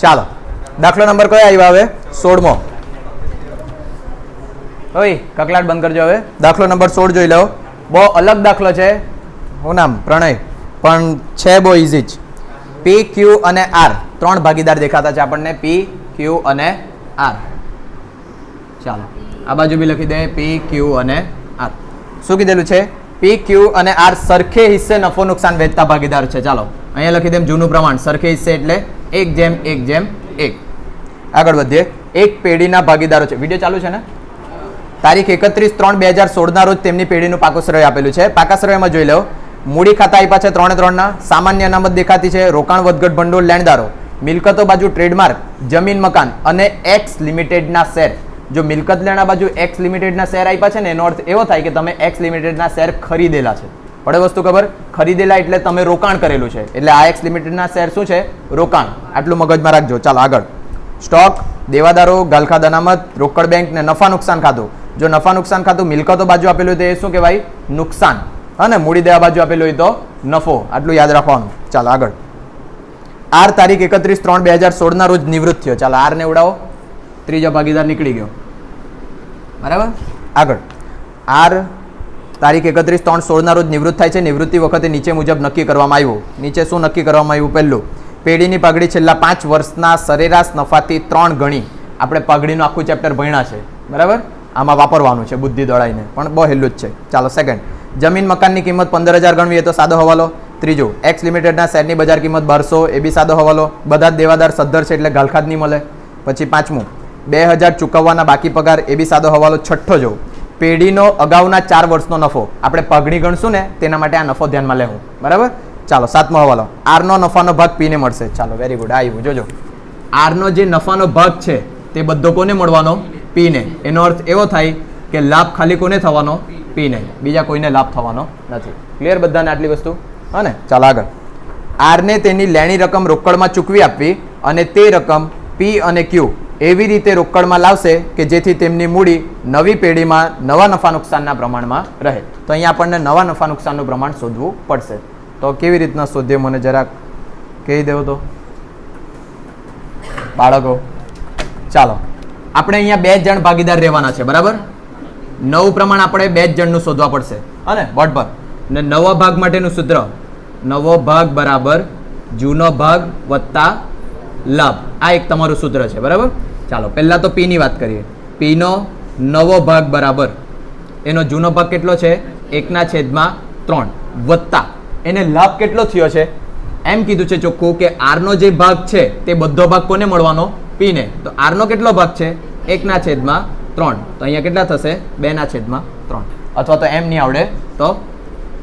ચાલો. દાખલો નંબર કયો આવ્યો હવે? સોળમો. ઓય કકલાટ બંધ કરજો હવે. દાખલો નંબર સોળ જોઈ લો. બહુ અલગ દાખલો છે. હું નામ? પ્રણય. પણ છે બહુ ઇઝી જ. પી ક્યુ અને આર ત્રણ ભાગીદાર દેખાતા છે આપણને. પી ક્યુ અને આર ચાલો. આ બાજુ બી લખી દે. પી ક્યુ અને આર શું કીધેલું છે? પી ક્યુ અને આર સરખે હિસ્સે નફો નુકસાન વેચતા ભાગીદાર છે. ચાલો. અહીંયા લખી દેમ જૂનું પ્રમાણ. સરખે હિસ્સે એટલે એક જેમ એક જેમ, એક. આગળ વધીએ. એક પેઢીના ભાગીદારો છે. વીડિયો ચાલુ છે ને? તારીખ એકત્રીસ ત્રણ બે હજાર સોળના રોજ તેમની પેઢીનું પાકોશ્રય આપેલું છે. પાકાશ્રયમાં જોઈ લો. મૂડી ખાતા આપ્યા છે ત્રણે ત્રણના. સામાન્ય અનામત દેખાતી છે. રોકાણ વધઘટ ભંડોળ લેણદારો. મિલકતો બાજુ ટ્રેડમાર્ક, જમીન મકાન અને એક્સ લિમિટેડના શેર. જો મિલકત લેણા બાજુ એક્સ લિમિટેડના શેર આપ્યા છે ને, એનો અર્થ એવો થાય કે તમે એક્સ લિમિટેડના શેર ખરીદેલા છે. પડે વસ્તુ ખબર? ખરીદેલા એટલે તમે રોકાણ કરેલું છે. એટલે આ એક્સ લિમિટેડના શેર શું છે? રોકાણ. આટલું મગજમાં રાખજો. ચાલો આગળ. સ્ટોક દેવાદારો, ગાલખાદ અનામત, રોકડ બેંક ને નફા નુકસાન ખાતું. જો નફા નુકસાન ખાતું મિલકતો બાજુ આપેલું હોય તો એ શું કહેવાય? નુકસાન. અને મૂડી દેવા બાજુ આપેલું હોય તો નફો. આટલું યાદ રાખવાનું. ચાલો આગળ. આર તારીખ એકત્રીસ ત્રણ બે હજાર સોળના રોજ નિવૃત્ત થયો. ચાલો આર ને ઉડાવો. ત્રીજો ભાગીદાર નીકળી ગયો. બરાબર? આગળ. આર તારીખ એકત્રીસ ત્રણ સોળના રોજ નિવૃત્ત થાય છે. નિવૃત્તિ વખતે નીચે મુજબ નક્કી કરવામાં આવ્યું. નીચે શું નક્કી કરવામાં આવ્યું? પહેલું, પેઢીની પાઘડી છેલ્લા પાંચ વર્ષના સરેરાશ નફાથી ત્રણ ગણી આપણે પાઘડીનું આખું ચેપ્ટર ભણ્યા છે. બરાબર? આમાં વાપરવાનું છે બુદ્ધિ દોડાઈને. પણ બહુ હેલું જ છે. ચાલો સેકન્ડ જમીન મકાનની કિંમત પંદર હજાર ગણવી એ તો સાદો હવાલો. ત્રીજું એક્સ લિમિટેડના શેરની બજાર કિંમત બારસો એ બી સાદો હવાલો. બધા જ દેવાદાર સદ્ધર છે એટલે ગાલખાદ નહીં મળે. પછી પાંચમું, બે હજાર ચૂકવવાના બાકી પગાર એ બી સાદો હવાલો. છઠ્ઠો જો પેઢીનો અગાઉના ચાર વર્ષનો નફો. આપણે પગણી ગણશું ને, તેના માટે આ નફો ધ્યાનમાં લેવું. બરાબર? ચાલો, સાતમો હવાલો. આરનો નફાનો ભાગ પીને મળશે. ચાલો વેરી ગુડ આવ્યું. જોજો. આરનો જે નફાનો ભાગ છે, તે બધો કોને મળવાનો? પીને. એનો અર્થ એવો થાય કે લાભ ખાલી કોને થવાનો? પીને. બીજા કોઈને લાભ થવાનો નથી. ક્લિયર બધાને આટલી વસ્તુ? હા ને? ચાલો, આગળ. આરને તેની લેણી રકમ રોકડમાં ચૂકવી આપવી અને તે રકમ પી અને ક્યુ એવી રીતે રોકડમાં લાવશે કે જેથી તેમની મૂડી નવી પેઢીમાં નવા નફા નુકસાનના પ્રમાણમાં રહે. તો અહીંયા આપણને નવા નફા નુકસાનનું પ્રમાણ શોધવું પડશે. તો કેવી રીતના શોધીએ મને જરાક કહી દેવો તો? બાળકો, ચાલો. આપણે અહીંયા બે જણ ભાગીદાર રહેવાના છે, બરાબર? નવું પ્રમાણ આપણે બે જ જણનું શોધવા પડશે. અને વોટ પર? ને નવા ભાગ માટેનું સૂત્ર? નવો ભાગ બરાબર જૂનો ભાગ વત્તા લાભ આ એક તમારું સૂત્ર છે, બરાબર? ચાલો, પહેલાં તો પીની વાત કરીએ. પીનો નવો ભાગ બરાબર. એનો જૂનો ભાગ કેટલો છે? એકના છેદમાં ત્રણ. વત્તા. એને લાભ કેટલો થયો છે? એમ કીધું છે ચોખ્ખું કે આરનો જે ભાગ છે, તે બધો ભાગ કોને મળવાનો? પીને તો આરનો કેટલો ભાગ છે? એકના છેદમાં ત્રણ. તો અહીંયા કેટલા થશે? બેના છેદમાં ત્રણ. અથવા તો એમ નહીં આવડે. તો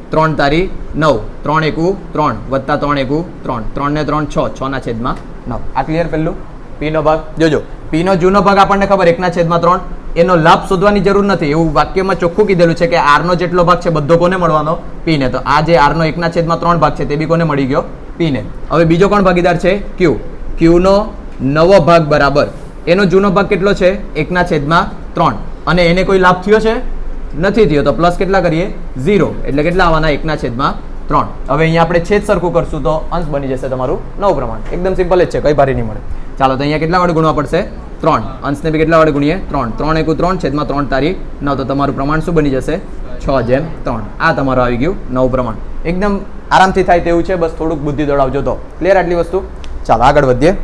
ત્રણ તારી નવ. ત્રણ એકુ ત્રણ. વત્તા ત્રણ એકુ ત્રણ. ત્રણને ત્રણ છ. છના છેદમાં નવ આ ક્લિયર પેલું પીનો ભાગ. જોજો પીનો જૂનો ભાગ આપણને ખબર, એકના છેદમાં ત્રણ. એનો લાભ શોધવાની જરૂર નથી. એવું વાક્યમાં ચોખ્ખું કીધેલું છે કે આરનો જેટલો ભાગ છે, બધો કોને મળવાનો? પીને તો આ જે આરનો એકના છેદમાં ત્રણ ભાગ છે, તે બી કોને મળી ગયો? પીને હવે બીજો કોણ ભાગીદાર છે? ક્યુ ક્યુનો નવો ભાગ બરાબર. એનો જૂનો ભાગ કેટલો છે? એકના છેદમાં ત્રણ. અને એને કોઈ લાભ થયો છે? નથી થયો. તો પ્લસ કેટલા કરીએ? ઝીરો એટલે કેટલા આવવાના? એકના છેદમાં ત્રણ. હવે અહીંયા આપણે છેદ સરખું કરશું તો અંશ બની જશે તમારું નવ પ્રમાણ. એકદમ સિમ્પલ જ છે, કંઈ ભારી નહીં મળે. ચાલો, તો અહીંયા કેટલા વડે ગુણવા પડશે? ત્રણ. અંશને બી કેટલા વડે ગુણીએ? ત્રણ. ત્રણ એકું ત્રણ, છેદમાં ત્રણ તારીખ નવ. તો તમારું પ્રમાણ શું બની જશે? છ જેમ ત્રણ. આ તમારું આવી ગયું નવું પ્રમાણ. એકદમ આરામથી થાય તેવું છે, બસ થોડુંક બુદ્ધિ દોડાવજો તો. ક્લિયર આટલી વસ્તુ? ચાલો, આગળ વધીએ.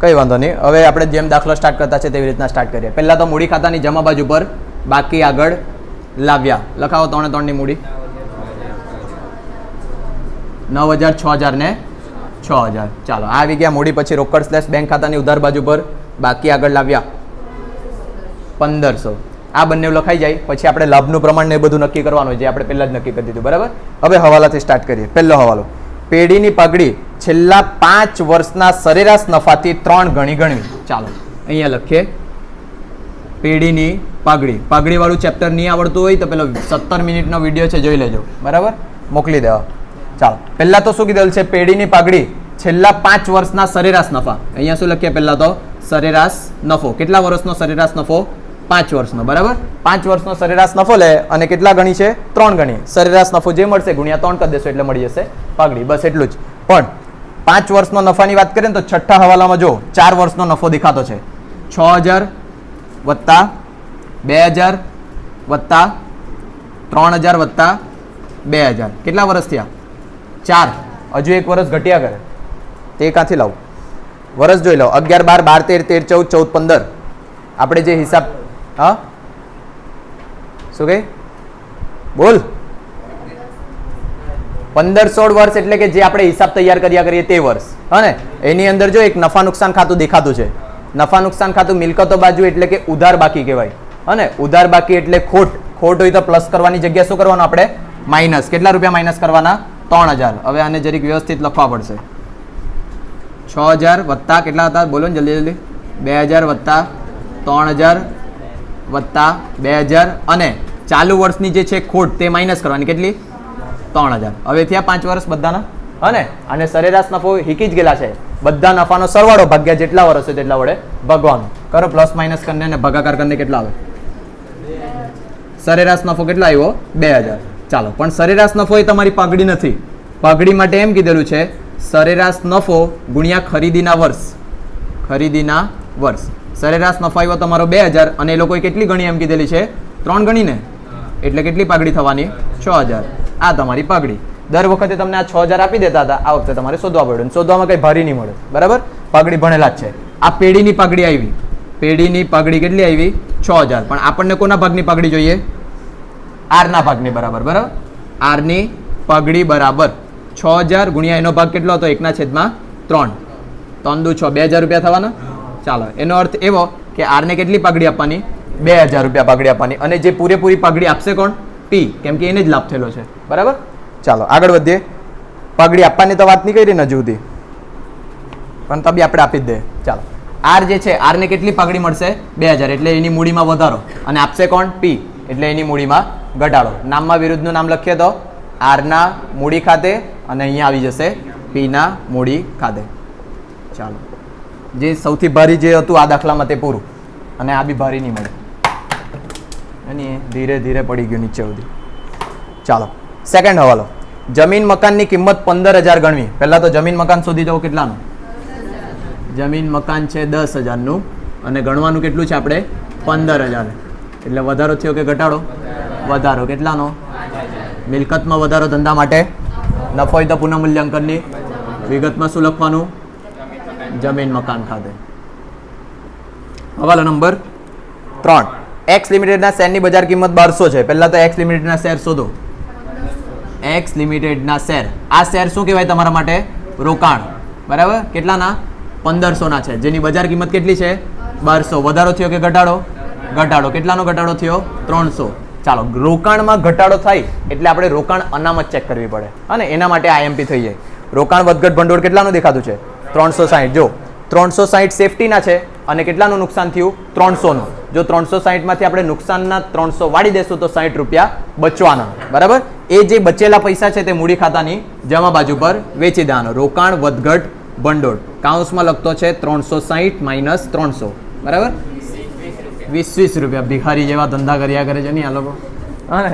કંઈ વાંધો નહીં. હવે આપણે જેમ દાખલો સ્ટાર્ટ કરતા છે, તેવી રીતના સ્ટાર્ટ કરીએ. પહેલાં તો મૂડી ખાતાની જમા બાજુ પર, બાકી આગળ લાવ્યા. લખાવો ત્રણે ત્રણની મૂડી. નવ હજાર છ હજાર ને છ હજાર. ચાલો, આ આવી ગયા મૂડી પછી રોકડ સ્લેશ બેંક ખાતાની ઉધાર બાજુ પર. બાકી આગળ લાવ્યા. પંદરસો. આ બંને લખાઈ જાય. પછી આપણે લાભનું પ્રમાણ ને બધું નક્કી કરવાનું જે આપણે પહેલાં જ નક્કી કરી દીધું. બરાબર? હવે હવાલાથી સ્ટાર્ટ કરીએ. પહેલો હવાલો. પેઢીની પગડી છેલ્લા પાંચ વર્ષના સરેરાશ નફાથી ત્રણ ગણી ગણવી. ચાલો, અહીંયા લખીએ. પેઢીની પાઘડી. પાઘડીવાળું ચેપ્ટર નહીં આવડતું હોય તો પેલો સત્તર મિનિટનો વીડિયો છે, જોઈ લેજો. બરાબર? મોકલી દેવા. ચાલો. પહેલાં તો શું કીધેલું છે? પેઢીની પાઘડી. છેલ્લા પાંચ વર્ષના સરેરાશ નફા. અહીંયા શું લખીએ પહેલાં તો? સરેરાશ નફો. કેટલા વર્ષનો સરેરાશ નફો? પાંચ વર્ષનો. બરાબર? પાંચ વર્ષનો સરેરાશ નફો લે અને કેટલા ગણી છે? ત્રણ ગણી. સરેરાશ નફો જે મળશે, ગુણ્યા ત્રણ કરી દેશો એટલે મળી જશે પાઘડી. બસ એટલું જ. પણ પાંચ વર્ષનો નફાની વાત કરીએ ને તો છઠ્ઠા હવાલામાં જો ચાર વર્ષનો નફો દેખાતો છે. છ હજાર વત્તા બે હજાર વત્તા ત્રણ હજાર વત્તા બે હજાર. કેટલા વર્ષ થયા? ચાર. હજુ એક વર્ષ ઘટ્યા કરે. તે કાંથી લાવું? વર્ષ જોઈ લો. અગિયાર, બાર બાર, તેર તેર, ચૌદ ચૌદ, પંદર. આપણે જે હિસાબ હા? શું કહે? બોલ. પંદર, સોળ વર્ષ એટલે કે જે આપણે હિસાબ તૈયાર કર્યા કરીએ તે વર્ષ. હા એની અંદર જો એક નફા નુકસાન ખાતું દેખાતું છે. નફા નુકસાન ખાતું મિલકતો બાજુ એટલે કે ઉધાર બાકી કહેવાય. હા ને ઉધાર બાકી એટલે ખોટ. ખોટ હોય તો પ્લસ કરવાની જગ્યા શું કરવાનું આપણે? માઇનસ કેટલા રૂપિયા માઇનસ કરવાના? ત્રણ હજાર. હવે આને જરીક વ્યવસ્થિત લખવા પડશે. છ હજાર વત્તા કેટલા હતા? બોલો ને જલ્દી જલ્દી. બે હજાર વત્તા ત્રણ હજાર વત્તા બે હજાર અને ચાલુ વર્ષની જે છે ખોટ, તે માઇનસ કરવાની. કેટલી? ત્રણ હજાર. હવે થયા પાંચ વર્ષ બધાના? અને અને સરેરાશ નફો હીકી જ ગયેલા છે. બધા નફાનો સરવાળો ભાગ્યા જેટલા વર્ષ તેટલા વડે ભગવાન. કરો પ્લસ માઇનસ કરીને અને ભગાકાર કરીને કેટલા આવે? સરેરાશ નફો કેટલો આવ્યો? બે હજાર. ચાલો, પણ સરેરાશ નફો એ તમારી પાઘડી નથી. પાઘડી માટે એમ કીધેલું છે, સરેરાશ નફો ગુણ્યા ખરીદીના વર્ષ. ખરીદીના વર્ષ. સરેરાશ નફો આવ્યો તમારો બે હજાર અને એ લોકોએ કેટલી ગણી એમ કીધેલી છે? ત્રણ ગણીને એટલે કેટલી પાઘડી થવાની? છ હજાર. આ તમારી પાઘડી. દર વખતે તમને આ છ હજાર આપી દેતા હતા, આ વખતે તમારે શોધવા પડ્યું. શોધવામાં કંઈ ભારી નહીં મળે. બરાબર? પાઘડી ભણેલા જ છે. આ પેઢીની પાઘડી આવી. પેઢીની પાઘડી કેટલી આવી? છ હજાર. પણ આપણને કોના ભાગની પાઘડી જોઈએ? આરના ભાગની બરાબર બરાબર? આરની પાઘડી બરાબર. છ હજાર ગુણ્યા એનો ભાગ કેટલો હતો? એકના છેદમાં ત્રણ. ત્રણ દુ છ. બે હજાર રૂપિયા થવાના? ચાલો. એનો અર્થ એવો કે આરને કેટલી પાઘડી આપવાની? બે હજાર રૂપિયા પાઘડી આપવાની. અને જે પૂરેપૂરી પાઘડી આપશે કોણ? પી કેમ કે એને જ લાભ થયેલો છે. બરાબર? ચાલો. આગળ વધીએ. પાઘડી આપવાની તો વાત નહીં કરી ને હજુ સુધી. પણ તો બી આપણે આપી જ દઈએ ચાલો. આર જે છે, આરને કેટલી પાઘડી મળશે? બે હજાર. એટલે એની મૂડીમાં વધારો. અને આપશે કોણ? પી એટલે એની મૂડીમાં ઘટાડો. નામમાં વિરુદ્ધનું નામ લખીએ તો આરના મૂડી ખાતે અને અહીંયા આવી જશે પીના મૂડી ખાતે. ચાલો. જે સૌથી ભારી જે હતું આ દાખલામાં તે પૂરું. અને આ બી ભારી નહીં મળે. અને ધીરે ધીરે પડી ગયું નીચે સુધી. ચાલો. સેકન્ડ હવાલો. જમીન મકાનની કિંમત પંદર હજાર ગણવી. પહેલાં તો જમીન મકાન શોધી જવું કેટલાનું? જમીન મકાન છે દસ હજારનું. અને ગણવાનું કેટલું છે આપણે? પંદર હજાર. એટલે વધારો થયો કે ઘટાડો? વધારો. કેટલાનો? મિલકતમાં વધારો ધંધા માટે? નફો તો પુનઃમૂલ્યાંકનની. વિગતમાં શું લખવાનું? જમીન મકાન ખાતે. હવાલો નંબર ત્રણ. એક્સ લિમિટેડના શેરની બજાર કિંમત બારસો છે? પહેલા તો એક્સ લિમિટેડના શેર શોધો. એક્સ લિમિટેડના શેર. આ શેર શું કહેવાય તમારા માટે? રોકાણ. બરાબર? કેટલાના? પંદરસોના છે. જેની બજાર કિંમત કેટલી છે? બારસો. વધારો થયો કે ઘટાડો? ઘટાડો. કેટલાનો ઘટાડો થયો? ત્રણસો. ચાલો, રોકાણમાં ઘટાડો થાય એટલે આપણે રોકાણ અનામત ચેક કરવી પડે. અને એના માટે આઈએમપી થઈ જાય. રોકાણ વધઘટ ભંડોળ કેટલાનું દેખાતું છે? ત્રણસો સાહીઠ. જો, ત્રણસો સાહીઠ સેફટીના છે અને કેટલાનું નુકસાન થયું? ત્રણસોનું. જો ત્રણસો સાહીઠમાંથી આપણે નુકસાનના ત્રણસો વાળી દેશું તો સાહીઠ રૂપિયા બચવાના. બરાબર? એ જે બચેલા પૈસા છે તે મૂડી ખાતાની જમા બાજુ પર વેચી દેવાનો. રોકાણ વધઘટ ભંડોળ કાઉન્સમાં લખતો છે ત્રણસો સાહીઠ માઇનસ ત્રણસો. બરાબર? વીસ વીસ રૂપિયા. ભિખારી જેવા ધંધા કર્યા કરે છે નહીં આ લોકો. હા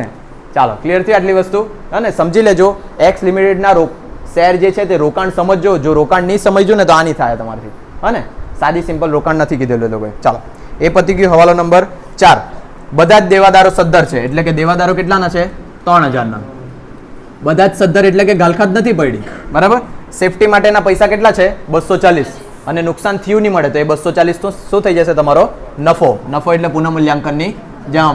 ચાલો ક્લિયર થઈ આટલી વસ્તુ? અને સમજી લેજો એક્સ લિમિટેડના રો શેર જે છે તે રોકાણ સમજજો. જો રોકાણ નહીં સમજજો ને તો આ નહીં થાય તમારાથી. હા સાદી, સિમ્પલ રોકાણ નથી કીધેલું લોકોએ. ચાલો. એ પતી ગયું હવાલો નંબર ચાર. બધા જ દેવાદારો સદ્ધર છે. એટલે કે દેવાદારો કેટલાના છે? ત્રણ હજારના. બધા જ સદ્ધર એટલે કે ગાલખાત નથી પડી. બરાબર? સેફટી માટેના પૈસા કેટલા છે? બસો ચાલીસ. અને નુકસાન થયું નહીં મળે તો એ બસો ચાલીસ તો શું થઈ જશે તમારો? નફો. નફો એટલે પુનઃમૂલ્યાંકનની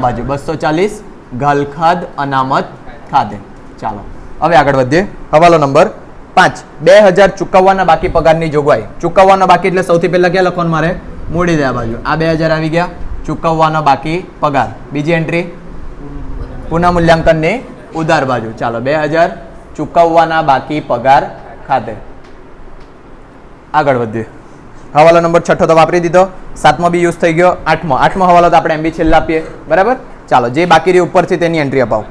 બાજુ. બસો ચાલીસ ગાલખાદ અનામત ખાતે. ચાલો, હવે આગળ વધીએ. હવાલો નંબર પાંચ. બે હજાર ચૂકવવાના બાકી પગારની જોગવાઈ. ચૂકવવાના બાકી એટલે સૌથી પહેલા ક્યાં લખવાનું મારે? મૂડી દે આ બાજુ. આ બે હજાર આવી ગયા. ચૂકવવાનો બાકી પગાર. બીજી એન્ટ્રી પુનઃમૂલ્યાંકનની ઉધાર બાજુ. ચાલો, બે હજાર ચૂકવવાના બાકી પગાર ખાતે. આગળ વધીએ. હવાલો નંબર છઠ્ઠો તો વાપરી દીધો. સાતમો બી યુઝ થઈ ગયો. આઠમો. આઠમો હવાલો તો આપણે એમ બી છેલ્લા આપીએ. બરાબર? ચાલો, જે બાકી રહી ઉપરથી તેની એન્ટ્રી અપાવો.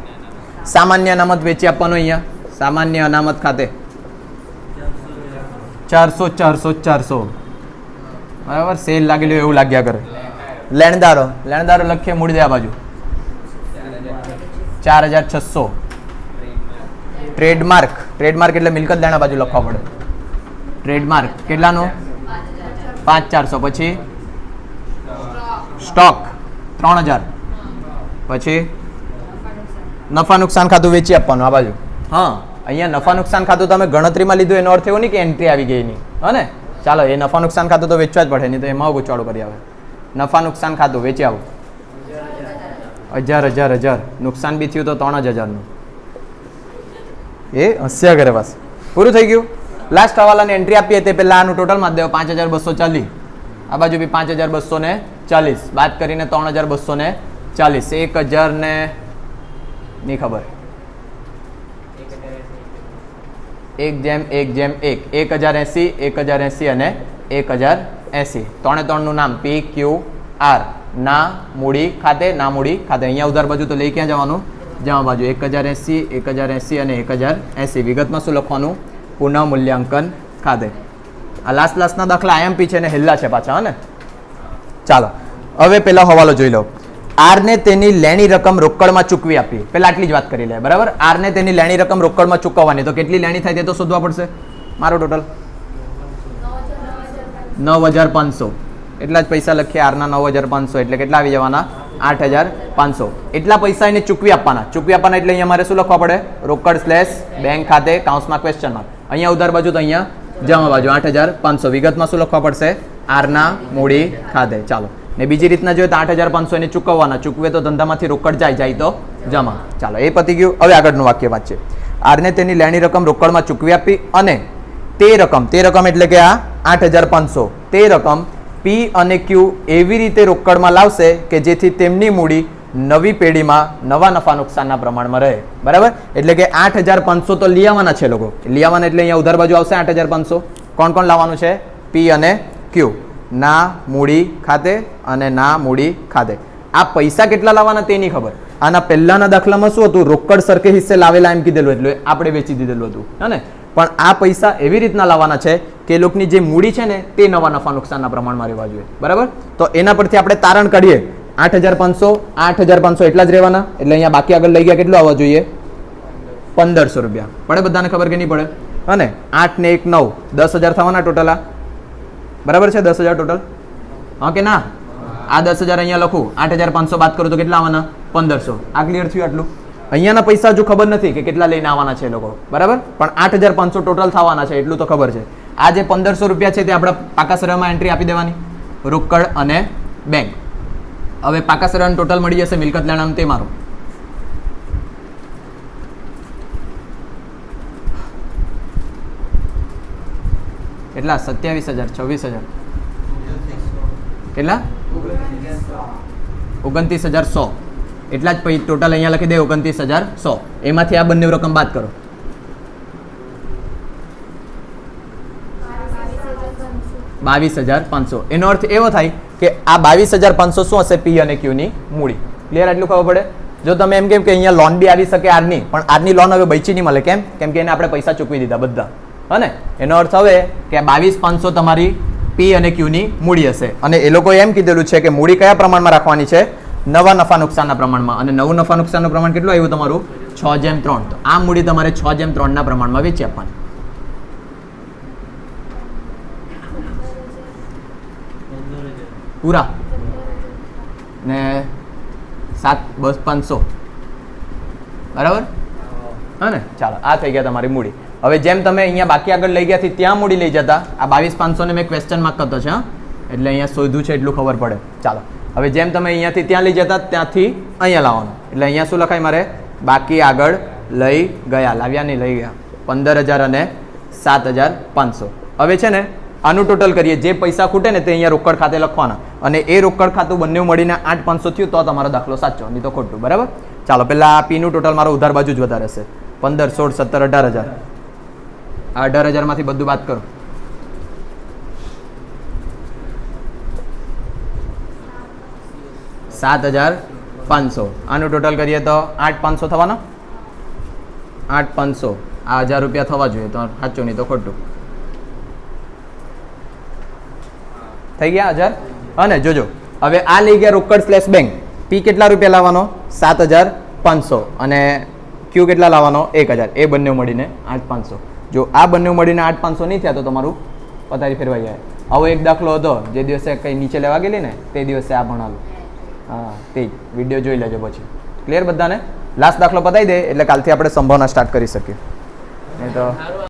સામાન્ય અનામત વેચી આપવાનું અહીંયા. સામાન્ય અનામત ખાતે. ચારસો ચારસો ચારસો. બરાબર? સેલ લાગેલું એવું લાગ્યા કરે. લેણદારો. લેણદારો લખીએ મૂડી દે આ બાજુ. ચાર હજાર છસો. ટ્રેડમાર્ક. ટ્રેડમાર્ક એટલે મિલકત દાણા બાજુ લખવા પડે. ટ્રેડમાર્ક. કેટલાનું? પાંચ ચારસો. પછી? સ્ટોક. ત્રણ હજાર. પછી? નફા નુકસાન ખાતું વેચી આપવાનું, આ બાજુ. હા. અહીંયા નફા નુકસાન ખાતું તમે ગણતરીમાં લીધું, એનો અર્થ એવો નહીં કે એન્ટ્રી આવી ગઈ નહીં હને ચાલો, એ નફા નુકસાન ખાતું તો વેચવા જ પડે, નહીં તો એમાં ગુચાડો કરી આવે. નફા નુકસાન ખાતું, વેચી આવો. હજાર હજાર હજાર. નુકસાન બી થયું તો ત્રણ જ હજારનું. એ હસ્યા કરે બસ. પૂરું થઈ ગયું. લાસ્ટ હવાલાની એન્ટ્રી આપીએ તે પહેલાં આનું ટોટલમાં દેવો પાંચ હજાર બસો ચાલીસ. આ બાજુ બી પાંચ હજાર બસો ને ચાલીસ. બાદ કરીને ત્રણ હજાર બસો ને ચાલીસ. એક હજાર ને નહીં ખબર. એક જેમ એક જેમ, એક. એક હજાર એંસી, એક હજાર એંસી અને એક હજાર એંસી. ત્રણે ત્રણનું નામ. પી ક્યુ આર ના મૂડી ખાતે, ના મૂડી ખાતે. અહીંયા ઉધાર બાજુ તો લઈ ક્યાં જવાનું? જમા બાજુ એક હજાર એંસી, એક હજાર એંસી અને એક હજાર એંસી. વિગતમાં શું લખવાનું? પુનઃ મૂલ્યાંકન ખાતે. આ લાસ્ટ લાસ્ટના દાખલા આઈએમપી છે ને હેલ્લા છે પાછા ને? ચાલો, હવે પેલા હવાલો જોઈ લો. આરને તેની લેણી રકમ રોકડમાં ચૂકવી આપી. પેલા આટલી જ વાત કરી લે, બરાબર? આરને તેની લેણી રકમ રોકડમાં ચૂકવવાની. તો કેટલી લેણી થાય તે તો શોધવા પડશે. મારો ટોટલ નવ હજાર પાંચસો. એટલા જ પૈસા લખીએ આરના નવ હજાર પાંચસો, એટલે કેટલા આવી જવાના? આઠ હજાર પાંચસો. એટલા પૈસા એને ચૂકવી આપવાના. ચૂકવી આપવાના એટલે અહીંયા મારે શું લખવા પડે? રોકડ સ્લેશ બેંક ખાતે કાઉન્સમાં ક્વેશ્ચન માર્ક અહીંયા ઉધાર બાજુ તો અહીંયા જમા બાજુ, આઠ હજાર પાંચસો. વિગતમાં શું લખવા પડશે? આરના મૂડી ખાતે. ચાલો. ને બીજી રીતના જોઈએ તો આઠ હજાર પાંચસો એને ચૂકવવાના. ચૂકવે તો ધંધામાંથી રોકડ જાય જાય તો જમા. ચાલો, એ પતી ગયું. હવે આગળનું વાક્ય વાંચીએ. આરને તેની લેણી રકમ રોકડમાં ચૂકવી આપી અને તે રકમ તે રકમ એટલે કે આ આઠ હજાર પાંચસો. તે રકમ પી અને ક્યુ એવી રીતે રોકડમાં લાવશે કે જેથી તેમની મૂડી નવી પેઢીમાં નવા નફા નુકસાનના પ્રમાણમાં રહે. બરાબર? એટલે કે આઠ હજાર પાંચસો તો લિયાવાના છે લોકો. લિયાવાના એટલે અહીંયા ઉધાર બાજુ આવશે આઠ હજાર પાંચસો. કોણ કોણ લાવવાનું છે? પી અને ક્યુ ના મૂડી ખાતે અને ના મૂડી ખાતે. આ પૈસા કેટલા લાવવાના તે નહીં ખબર. આના પહેલાના દાખલામાં શું હતું? રોકડ સરખે હિસ્સે લાવેલા એમ કીધેલું એટલે આપણે વેચી દીધેલું હતું. હે ને? પણ આ પૈસા એવી રીતના લાવવાના છે કે એ લોકોની જે મૂડી છે ને, તે નવા નફા નુકસાનના પ્રમાણમાં રહેવા જોઈએ. બરાબર? તો એના પરથી આપણે તારણ કાઢીએ. આઠ હજાર પાંચસો, આઠ હજાર પાંચસો એટલા જ રહેવાના. એટલે અહીંયા બાકી આગળ લઈ ગયા કેટલું આવવા જોઈએ? પંદરસો રૂપિયા. પડે બધાને ખબર કે નહીં પડે? અને આઠ ને એક નવ, દસ હજાર થવાના ટોટલ આ? બરાબર છે દસ હજાર ટોટલ? હા કે ના? આ દસ હજાર અહીંયા લખું. આઠ હજાર પાંચસો બાદ કરું તો કેટલા આવવાના? પંદરસો. આ ક્લિયર થયું આટલું? અહીંયાના પૈસા હજુ ખબર નથી કે કેટલા લઈને આવવાના છે એ લોકો. બરાબર? પણ આઠ હજાર પાંચસો ટોટલ થવાના છે, એટલું તો ખબર છે. આ જે પંદરસો રૂપિયા છે તે આપણા પાકા સરહમાં એન્ટ્રી આપી દેવાની. રોકડ અને બેંક હવે પાકા સરહનું ટોટલ મળી જશે મિલકત લેણાનું તે મારું. કેટલા? સત્યાવીસ હજાર, છવ્વીસ હજાર. કેટલા? ઓગણત્રીસ હજાર સો. એટલા જ પછી ટોટલ અહીંયા લખી દે ઓગણત્રીસ હજાર સો. એમાંથી આ બંને રકમ બાદ કરો. બાવીસ હજાર પાંચસો. એનો અર્થ એવો થાય કે આ બાવીસ હજાર પાંચસો શું હશે? પી અને ક્યુની મૂડી. ક્લિયર એટલું ખબર પડે? જો તમે એમ કેમ કે અહીંયા લોન બી આવી શકે આરની, પણ આરની લોન હવે બચી નહીં મળે. કેમ? કેમ કે એને આપણે પૈસા ચૂકવી દીધા બધા. હને? એનો અર્થ હવે કે બાવીસ પાંચસો તમારી પી અને ક્યુની મૂડી હશે. અને એ લોકોએ એમ કીધેલું છે કે મૂડી કયા પ્રમાણમાં રાખવાની છે? નવા નફા નુકસાનના પ્રમાણમાં. અને નવું નફા નુકસાનનું પ્રમાણ કેટલું આવ્યું તમારું? છ જેમ ત્રણ. તો આ મૂડી તમારે છ જેમ ત્રણના પ્રમાણમાં વેચી આપવાની. પૂરા. ને સાત, બસ પાંચસો. બરાબર? હા ને? ચાલો, આ થઈ ગયા તમારી મૂડી. હવે જેમ તમે અહીંયા બાકી આગળ લઈ ગયા ત્યાં મૂડી લઈ જતા. આ બાવીસ પાંચસોને મેં ક્વેશ્ચન માર્ક કરતો છે, હા. એટલે અહીંયા શોધ્યું છે એટલું ખબર પડે. ચાલો. હવે જેમ તમે અહીંયાથી ત્યાં લઈ જતા, ત્યાંથી અહીંયા લાવવાનું. એટલે અહીંયા શું લખાય મારે? બાકી આગળ લઈ ગયા, લાવ્યા નહીં, લઈ ગયા. પંદર હજાર અને સાત હજાર પાંચસો. હવે છે ને આનું ટોટલ કરીએ. જે પૈસા ખૂટે ને તે અહીંયા રોકડ ખાતે લખવાના. અને એ રોકડ ખાતું બંને મળીને આઠ પાંચસો થયું તો તમારો દાખલો સાચો, નહીં તો ખોટું, બરાબર? ચાલો પહેલાં આ પીનું ટોટલ મારો ઉધાર બાજુ જ વધારે હશે પંદર, સોળ, સત્તર, અઢાર હજાર. આ અઢાર હજારમાંથી બધું વાત કરો. સાત હજાર પાંચસો. આનું ટોટલ કરીએ તો આઠ પાંચસો થવાના? આઠ પાંચસો. આ હજાર રૂપિયા થવા જોઈએ તો સાચું, નહીં તો ખોટું. થઈ ગયા હજાર. અને જોજો, હવે આ લઈ ગયા રોકડ સ્લેશ બેંક પી કેટલા રૂપિયા લાવવાનો? સાત હજાર પાંચસો. અને ક્યુ કેટલા લાવવાનો? એક હજાર. એ બંને મળીને આઠ પાંચસો. જો આ બંને મળીને આઠ પાંચસો નહીં થયા તો તમારું પથારી ફેરવાઈ જાય. આવો એક દાખલો હતો, જે દિવસે કંઈ નીચે લેવા ગયેલી ને, તે દિવસે આ ભણાવ્યું. હા, તે જ. વીડિયો જોઈ લેજો પછી. ક્લિયર બધાને? લાસ્ટ દાખલો પતાવી દે, એટલે કાલથી આપણે સંભાવના સ્ટાર્ટ કરી શકીએ. નહીં તો